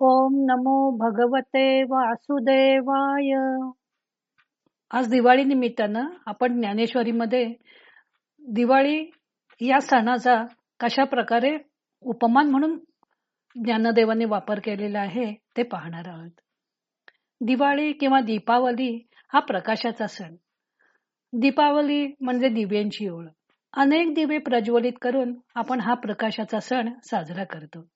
ओम नमो भगवते वासुदेवाय. आज दिवाळी निमित्तानं आपण ज्ञानेश्वरीमध्ये दिवाळी या सणाचा कशा प्रकारे उपमान म्हणून ज्ञानदेवाने वापर केलेला आहे ते पाहणार आहोत. दिवाळी किंवा दीपावली हा प्रकाशाचा सण. दीपावली म्हणजे दिव्यांची ओळख अनेक दिवे प्रज्वलित करून आपण हा प्रकाशाचा सण साजरा करतो.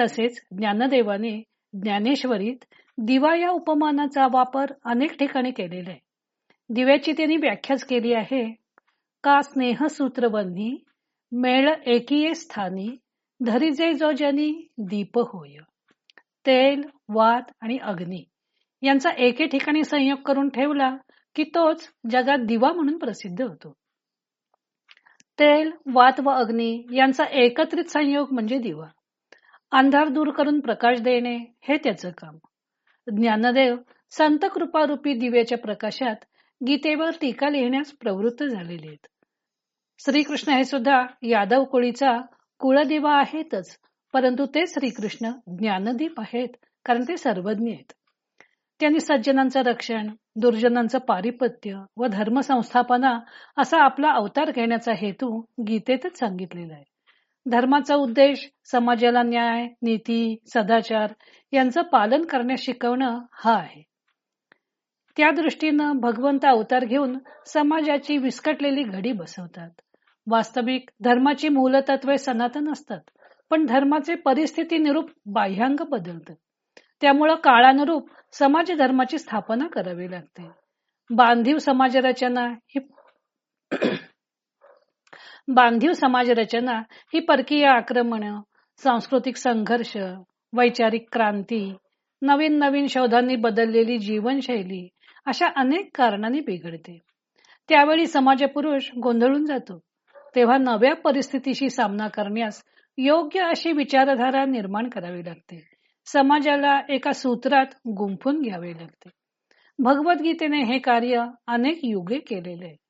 तसेच ज्ञानदेवाने ज्ञानेश्वरीत दिवा या उपमानाचा वापर अनेक ठिकाणी केलेला आहे. दिव्याची त्यांनी व्याख्याच केली आहे. का स्नेह सूत्रबंधी मेळ एकीये स्थानी धरीजे जो जनी दीप होय. तेल वात आणि अग्नी यांचा एके ठिकाणी संयोग करून ठेवला की तोच जगात दिवा म्हणून प्रसिद्ध होतो. तेल वात व अग्नी यांचा एकत्रित संयोग म्हणजे दिवा. अंधार दूर करून प्रकाश देणे हे त्याचं काम. ज्ञानदेव संत कृपारूपी दिव्याच्या प्रकाशात गीतेवर टीका लिहिण्यास प्रवृत्त झालेले आहेत. श्रीकृष्ण हे सुद्धा यादव कुळीचा कुळदिवा आहेतच परंतु ते श्रीकृष्ण ज्ञानदीप आहेत कारण ते सर्वज्ञ आहेत. त्यांनी सज्जनांचं रक्षण दुर्जनांचं पारिपत्य व धर्मसंस्थापना असा आपला अवतार घेण्याचा हेतू गीतेतच सांगितलेला आहे. धर्माचा उद्देश समाजाला न्याय नीती सदाचार यांचं पालन करण्यास शिकवणं हा आहे. त्या दृष्टीनं भगवंत अवतार घेऊन समाजाची विस्कटलेली घडी बसवतात. वास्तविक धर्माची मूलतत्वे सनातन असतात पण धर्माचे परिस्थिती निरूप बाह्यांग बदलतं त्यामुळं काळानुरूप समाज धर्माची स्थापना करावी लागते. बांधीव समाज रचना ही बांधीव समाज रचना ही परकीय आक्रमण सांस्कृतिक संघर्ष वैचारिक क्रांती नवीन नवीन शोधांनी बदललेली जीवनशैली अशा अनेक कारणांनी बिघडते. त्यावेळी समाजपुरुष गोंधळून जातो. तेव्हा नव्या परिस्थितीशी सामना करण्यास योग्य अशी विचारधारा निर्माण करावी लागते. समाजाला एका सूत्रात गुंफून घ्यावे लागते. भगवद्गीतेने हे कार्य अनेक युगे केलेले आहे.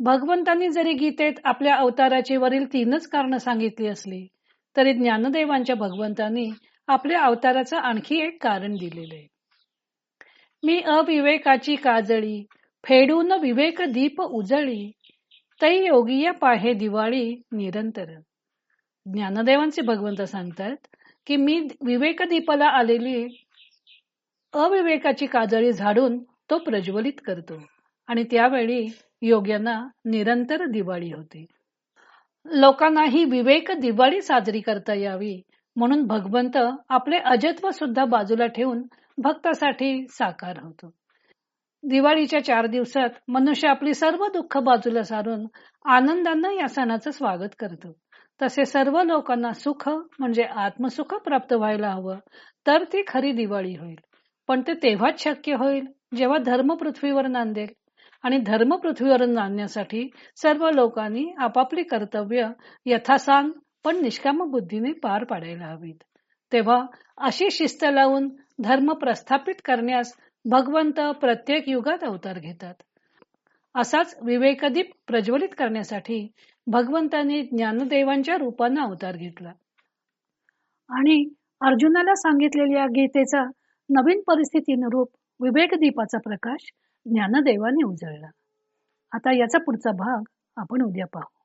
भगवंतांनी जरी गीतेत आपल्या अवताराची वरील तीनच कारण सांगितली असली तरी ज्ञानदेवांच्या भगवंतांनी आपल्या अवताराचं आणखी एक कारण दिलेले आहे. मी अविवेकाची काजळी फेडून विवेक दीप उजळी तै योगीय पाहे दिवाळी निरंतर. ज्ञानदेवांचे भगवंत सांगतात की मी विवेक दीपाला आलेली अविवेकाची काजळी झाडून तो प्रज्वलित करतो आणि त्यावेळी योग्यांना निरंतर दिवाळी होते. लोकांना ही विवेक दिवाळी साजरी करता यावी म्हणून भगवंत आपले अजत्व सुद्धा बाजूला ठेवून भक्तासाठी साकार होतो. दिवाळीच्या चार दिवसात मनुष्य आपली सर्व दुःख बाजूला सारून आनंदानं या सणाचं स्वागत करतो. तसे सर्व लोकांना सुख म्हणजे आत्मसुख प्राप्त व्हायला हवं तर ती खरी दिवाळी होईल. पण ते तेव्हाच शक्य होईल जेव्हा धर्म पृथ्वीवर नांदेल. आणि धर्म पृथ्वीवर आणण्यासाठी सर्व लोकांनी आपापली कर्तव्य यथासांग पण निष्काम बुद्धीने पार पाडायला हवीत. तेव्हा अशी शिस्त लावून धर्म प्रस्थापित करण्यास भगवंत प्रत्येक युगात अवतार घेतात. असाच विवेकदीप प्रज्वलित करण्यासाठी भगवंतांनी ज्ञानदेवांच्या रूपानं अवतार घेतला. आणि अर्जुनाला सांगितलेल्या गीतेचा नवीन परिस्थितीनुरूप विवेकदीपाचा प्रकाश ज्ञानदेवाने उजळला. आता याचा पुढचा भाग आपण उद्या पाहू.